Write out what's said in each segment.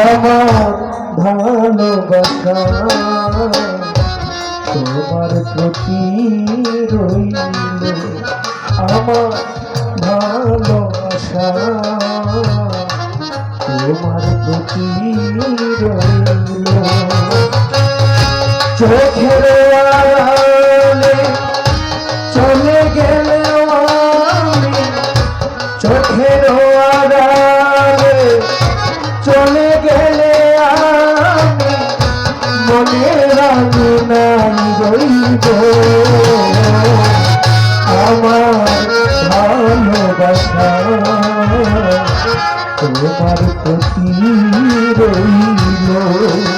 আমার তোমার প্রতি আমার ভালোবাসা তোমার প্রতি চোখের চলে গেলে চোখের চলে রাখি নাই রইব আমার ভালোবাসা তোমার প্রতি রইল।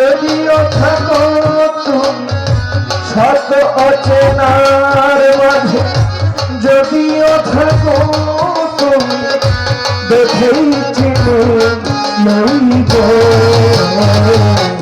যদিও থাকো শত অচেনার মাঝে যদিও থাকো তুমি দেখেই চিনে আমার